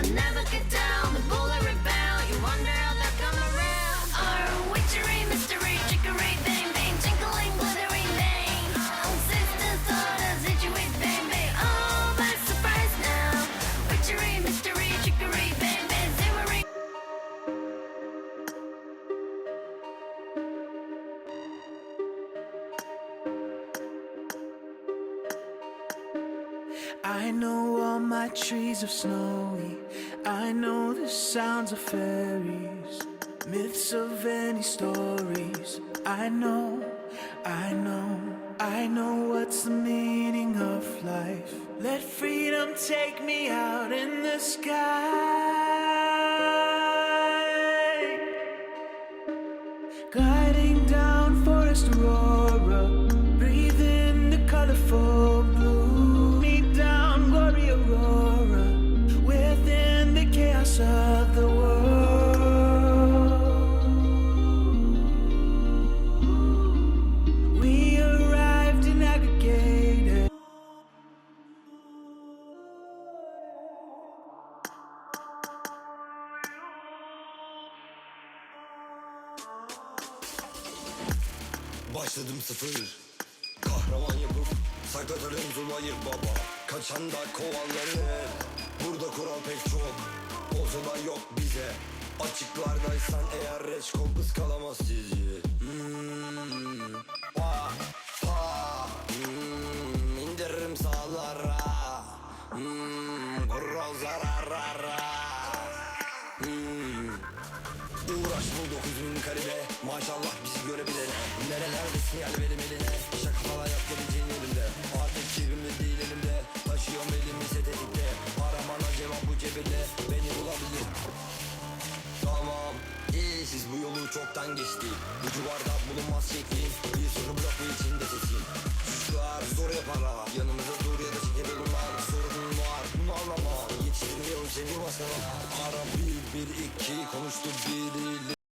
I never get down. I know all my trees are snowy. I know the sounds of fairies, myths of any stories. I know, I know, I know what's the meaning of life. Let freedom take me out in the sky. Gliding down Forest Aurora, Başladım sıfır. Kahraman yapıp saklatırım zulayı baba. Kaçan da kovalanır Burada kural pek çok. Da yok bize. Açıklardaysan eğer reçkol ıskalamaz sizi. Hmm. Pa, pa, hmm. İndiririm sağlara. Hmm. Kural zararara hmm. Uğraş bu 9000 karibe Maşallah bizi görebilene Nerelerdesin? Gel benim eline. Şaka falan yap geleceğin Artık cebimde değil elimde. Taşıyorum elimi tetikte Aramana cevap bu cebinde. Beni bulabilir. Tamam. İyi siz bu yolu çoktan geçtik Bu civarda bulunmaz şeklin. Bir sürü blok içinde sesin. Suçlar zor yapar ha. Yanımıza dur Seni basana Arabi bir iki konuştu biriyle